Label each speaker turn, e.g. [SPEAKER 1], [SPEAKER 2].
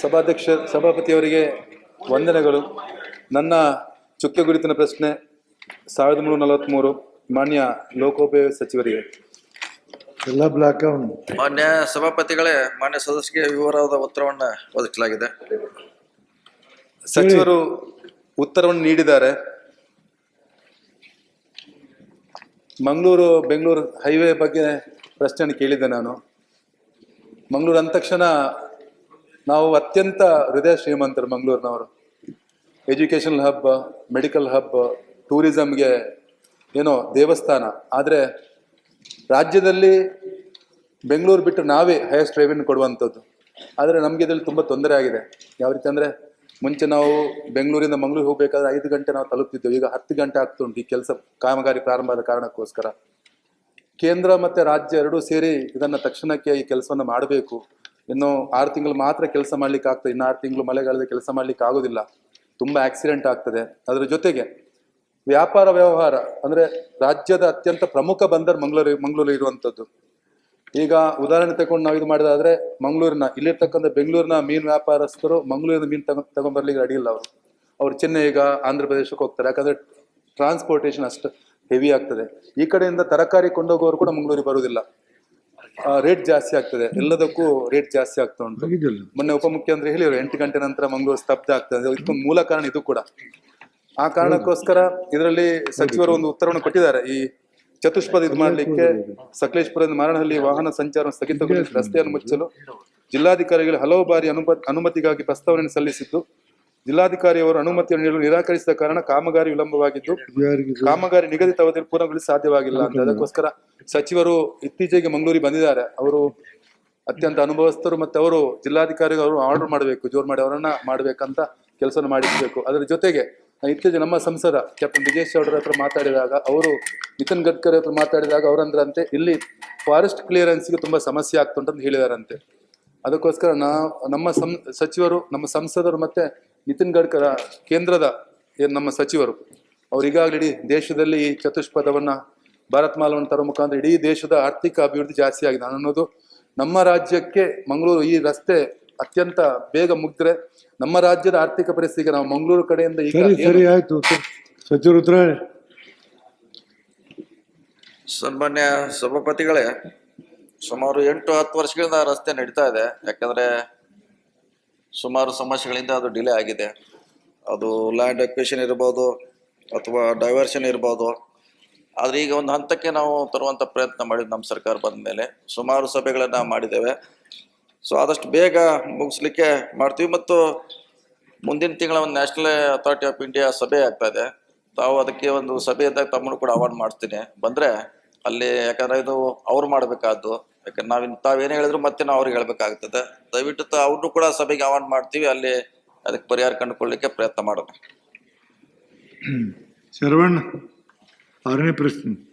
[SPEAKER 1] ಸಭಾಧ್ಯಕ್ಷ ಸಭಾಪತಿಯವರಿಗೆ ವಂದನೆಗಳು. ನನ್ನ ಚುಕ್ಕೆ ಗುರುತಿನ ಪ್ರಶ್ನೆ ಸಾವಿರದ ಮುನ್ನೂರ ನಲವತ್ತ್ಮೂರು ಮಾನ್ಯ ಲೋಕೋಪಯೋಗಿ ಸಚಿವರಿಗೆ.
[SPEAKER 2] ಎಲ್ಲ ಬ್ಲಾಕ್
[SPEAKER 3] ಮಾನ್ಯ ಸಭಾಪತಿಗಳೇ ಮಾನ್ಯ ಸದಸ್ಯರಿಗೆ ವಿವರವಾದ ಉತ್ತರವನ್ನು ಒದಗಿಸಲಾಗಿದೆ.
[SPEAKER 1] ಸಚಿವರು ಉತ್ತರವನ್ನು ನೀಡಿದ್ದಾರೆ. ಮಂಗಳೂರು ಬೆಂಗಳೂರು ಹೈವೇ ಬಗ್ಗೆ ಪ್ರಶ್ನೆಯನ್ನು ಕೇಳಿದ್ದೆ ನಾನು. ಮಂಗಳೂರು ಅಂದ ತಕ್ಷಣ ನಾವು ಅತ್ಯಂತ ಹೃದಯ ಶ್ರೀಮಂತರು ಮಂಗಳೂರಿನವರು. ಎಜುಕೇಷನಲ್ ಹಬ್ ಮೆಡಿಕಲ್ ಹಬ್ ಟೂರಿಸಮ್ಗೆ ಏನೋ ದೇವಸ್ಥಾನ. ಆದರೆ ರಾಜ್ಯದಲ್ಲಿ ಬೆಂಗಳೂರು ಬಿಟ್ಟು ನಾವೇ ಹೈಯೆಸ್ಟ್ ರೆವೆನ್ಯೂ ಕೊಡುವಂಥದ್ದು. ಆದರೆ ನಮಗೆ ಇದರಲ್ಲಿ ತುಂಬ ತೊಂದರೆ ಆಗಿದೆ. ಯಾವ ರೀತಿ ಅಂದರೆ ಮುಂಚೆ ನಾವು ಬೆಂಗಳೂರಿಂದ ಮಂಗಳೂರಿಗೆ ಹೋಗಬೇಕಾದ್ರೆ ಐದು ಗಂಟೆ ನಾವು ತಲುಪ್ತಿದ್ದೆವು. ಈಗ ಹತ್ತು ಗಂಟೆ ಆಗ್ತುಂಟು ಈ ಕೆಲಸ ಕಾಮಗಾರಿ ಪ್ರಾರಂಭ ಆದ ಕಾರಣಕ್ಕೋಸ್ಕರ. ಕೇಂದ್ರ ಮತ್ತು ರಾಜ್ಯ ಎರಡೂ ಸೇರಿ ಇದನ್ನು ತಕ್ಷಣಕ್ಕೆ ಈ ಕೆಲಸವನ್ನು ಮಾಡಬೇಕು. ಇನ್ನು ಆರು ತಿಂಗಳು ಮಾತ್ರ ಕೆಲಸ ಮಾಡ್ಲಿಕ್ಕೆ ಆಗ್ತದೆ. ಇನ್ನು ಆರು ತಿಂಗಳು ಮಳೆಗಾಲದ ಕೆಲಸ ಮಾಡ್ಲಿಕ್ಕೆ ಆಗೋದಿಲ್ಲ. ತುಂಬ ಆಕ್ಸಿಡೆಂಟ್ ಆಗ್ತದೆ. ಅದರ ಜೊತೆಗೆ ವ್ಯಾಪಾರ ವ್ಯವಹಾರ ಅಂದರೆ ರಾಜ್ಯದ ಅತ್ಯಂತ ಪ್ರಮುಖ ಬಂದರ್ ಮಂಗಳೂರು ಮಂಗಳೂರು ಇರುವಂಥದ್ದು ಈಗ ಉದಾಹರಣೆ ತಗೊಂಡು ನಾವು ಇದು ಮಾಡಿದಾದ್ರೆ ಮಂಗಳೂರಿನ ಇಲ್ಲಿರ್ತಕ್ಕಂಥ ಬೆಂಗಳೂರಿನ ಮೀನು ವ್ಯಾಪಾರಸ್ಥರು ಮಂಗಳೂರಿನ ಮೀನು ತಗೊಂಡ್ ತಗೊಂಡ್ಬರ್ಲಿಕ್ಕೆ ಅಡಿಯಿಲ್ಲ ಅವರು. ಅವ್ರು ಚೆನ್ನೈಗ ಆಂಧ್ರ ಪ್ರದೇಶಕ್ಕೆ ಹೋಗ್ತಾರೆ. ಯಾಕಂದ್ರೆ ಟ್ರಾನ್ಸ್ಪೋರ್ಟೇಷನ್ ಅಷ್ಟು ಹೆವಿ ಆಗ್ತದೆ. ಈ ಕಡೆಯಿಂದ ತರಕಾರಿ ಕೊಂಡೋಗೋರು ಕೂಡ ಮಂಗಳೂರಿಗೆ ಬರುವುದಿಲ್ಲ. ರೇಟ್ ಜಾಸ್ತಿ ಆಗ್ತದೆ. ಎಲ್ಲದಕ್ಕೂ ರೇಟ್ ಜಾಸ್ತಿ ಆಗ್ತಾ ಉಂಟು. ಮೊನ್ನೆ ಉಪಮುಖ್ಯಮಂತ್ರಿ ಹೇಳಿದ್ರು ಎಂಟು ಗಂಟೆ ನಂತರ ಮಂಗಳೂರು ಸ್ತಬ್ಧ ಆಗ್ತದೆ ಇದು ಮೂಲ ಕಾರಣ ಇದು ಕೂಡ. ಆ ಕಾರಣಕ್ಕೋಸ್ಕರ ಇದರಲ್ಲಿ ಸಚಿವರು ಒಂದು ಉತ್ತರವನ್ನು ಕೊಟ್ಟಿದ್ದಾರೆ. ಈ ಚತುಷ್ಪದ ಇದು ಮಾಡಲಿಕ್ಕೆ ಸಕಲೇಶ್ಪುರದ ಮಾರಣಹಳ್ಳಿ ವಾಹನ ಸಂಚಾರ ಸ್ಥಗಿತಗೊಳಿಸಿ ರಸ್ತೆಯನ್ನು ಮುಚ್ಚಲು ಜಿಲ್ಲಾಧಿಕಾರಿಗಳು ಹಲವು ಬಾರಿ ಅನುಮ ಅನುಮತಿಗಾಗಿ ಪ್ರಸ್ತಾವನೆ ಸಲ್ಲಿಸಿದ್ದು ಜಿಲ್ಲಾಧಿಕಾರಿಯವರು ಅನುಮತಿಯನ್ನು ನೀಡಲು ನಿರಾಕರಿಸಿದ ಕಾರಣ ಕಾಮಗಾರಿ ವಿಳಂಬವಾಗಿದ್ದು ಕಾಮಗಾರಿ ನಿಗದಿತ ಅವಧಿಯಲ್ಲಿ ಪೂರ್ಣಗೊಳಿಸಲು ಸಾಧ್ಯವಾಗಿಲ್ಲ ಅಂತ. ಅದಕ್ಕೋಸ್ಕರ ಸಚಿವರು ಇತ್ತೀಚೆಗೆ ಮಂಗಳೂರಿಗೆ ಬಂದಿದ್ದಾರೆ. ಅವರು ಅತ್ಯಂತ ಅನುಭವಸ್ಥರು ಮತ್ತೆ ಅವರು ಜಿಲ್ಲಾಧಿಕಾರಿಗಳು ಅವರು ಆರ್ಡರ್ ಮಾಡಬೇಕು ಜೋರ್ ಮಾಡಿ ಅವರನ್ನ ಮಾಡಬೇಕಂತ ಕೆಲಸವನ್ನು ಮಾಡಿಸಬೇಕು. ಅದರ ಜೊತೆಗೆ ಇತ್ತೀಚೆಗೆ ನಮ್ಮ ಸಂಸದ ಕ್ಯಾಪ್ಟನ್ ಬ್ರಿಜೇಶ್ ಅವರ ಹತ್ರ ಮಾತಾಡಿದಾಗ ಅವರು ನಿತಿನ್ ಗಡ್ಕರಿ ಹತ್ರ ಮಾತಾಡಿದಾಗ ಅವರಂದ್ರಂತೆ ಇಲ್ಲಿ ಫಾರೆಸ್ಟ್ ಕ್ಲಿಯರೆನ್ಸ್ಗೆ ತುಂಬಾ ಸಮಸ್ಯೆ ಆಗ್ತುಂಟಂತ ಹೇಳಿದಾರಂತೆ. ಅದಕ್ಕೋಸ್ಕರ ನಾವು ನಮ್ಮ ಸಂ ಸಚಿವರು ನಮ್ಮ ಸಂಸದರು ಮತ್ತೆ ನಿತಿನ್ ಗಡ್ಕರ ಕೇಂದ್ರದ ಏನ್ ನಮ್ಮ ಸಚಿವರು ಅವ್ರು ಈಗಾಗಲೇ ಇಡೀ ದೇಶದಲ್ಲಿ ಈ ಚತುಷ್ಪದವನ್ನ ಭಾರತ್ ಮಾಲವನ್ನು ತರೋ ಮುಖಾಂತರ ಇಡೀ ದೇಶದ ಆರ್ಥಿಕ ಅಭಿವೃದ್ಧಿ ಜಾಸ್ತಿ ಆಗಿದೆ ಅನ್ನೋದು ನಮ್ಮ ರಾಜ್ಯಕ್ಕೆ ಮಂಗಳೂರು ಈ ರಸ್ತೆ ಅತ್ಯಂತ ಬೇಗ ಮುಗಿದ್ರೆ ನಮ್ಮ ರಾಜ್ಯದ ಆರ್ಥಿಕ ಪರಿಸ್ಥಿತಿಗೆ ನಾವು ಮಂಗಳೂರು ಕಡೆಯಿಂದ ಈಗ
[SPEAKER 2] ಸರಿ ಆಯ್ತು. ಸಚಿವರು
[SPEAKER 3] ಸನ್ಮಾನ್ಯ ಸಭಾಪತಿಗಳೇ ಸುಮಾರು ಎಂಟು ಹತ್ತು ವರ್ಷಗಳಿಂದ ಆ ರಸ್ತೆ ನಡೀತಾ ಇದೆ ಯಾಕಂದ್ರೆ ಸುಮಾರು ಸಮಸ್ಯೆಗಳಿಂದ ಅದು ಡಿಲೇ ಆಗಿದೆ. ಅದು ಲ್ಯಾಂಡ್ ಎಕ್ವೇಷನ್ ಇರ್ಬೋದು ಅಥವಾ ಡೈವರ್ಷನ್ ಇರ್ಬೋದು. ಆದರೆ ಈಗ ಒಂದು ಹಂತಕ್ಕೆ ನಾವು ತರುವಂಥ ಪ್ರಯತ್ನ ಮಾಡಿದ್ದು ನಮ್ಮ ಸರ್ಕಾರ ಬಂದ ಮೇಲೆ ಸುಮಾರು ಸಭೆಗಳನ್ನು ಮಾಡಿದ್ದೇವೆ. ಸೊ ಆದಷ್ಟು ಬೇಗ ಮುಗಿಸ್ಲಿಕ್ಕೆ ಮಾಡ್ತೀವಿ ಮತ್ತು ಮುಂದಿನ ತಿಂಗಳ ಒಂದು ನ್ಯಾಷನಲ್ ಅಥಾರಿಟಿ ಆಫ್ ಇಂಡಿಯಾ ಸಭೆ ಆಗ್ತಾ ಇದೆ. ತಾವು ಅದಕ್ಕೆ ಒಂದು ಸಭೆ ಇದ್ದಾಗ ತಮ್ಮನ್ನು ಕೂಡ ಅವಾರ್ಡ್ ಮಾಡ್ತೀನಿ. ಬಂದರೆ ಅಲ್ಲಿ ಯಾಕಂದರೆ ಇದು ಅವ್ರು ಮಾಡ್ಬೇಕಾದ್ದು. ಯಾಕಂದ್ರೆ ನಾವಿನ್ ತಾವೇನು ಹೇಳಿದ್ರು ಮತ್ತೆ ನಾವು ಅವ್ರಿಗೆ ಹೇಳ್ಬೇಕಾಗ್ತದೆ. ದಯವಿಟ್ಟು ತ- ಅವ್ರನ್ನೂ ಕೂಡ ಸಭೆಗೆ ಆಹ್ವಾನ ಮಾಡ್ತೀವಿ, ಅಲ್ಲಿ ಅದಕ್ಕೆ ಪರಿಹಾರ ಕಂಡುಕೊಳ್ಳಿಕ್ಕೆ ಪ್ರಯತ್ನ ಮಾಡೋಣ.
[SPEAKER 2] ಶರವಣ್ಣ ಆರನೇ ಪ್ರಶ್ನೆ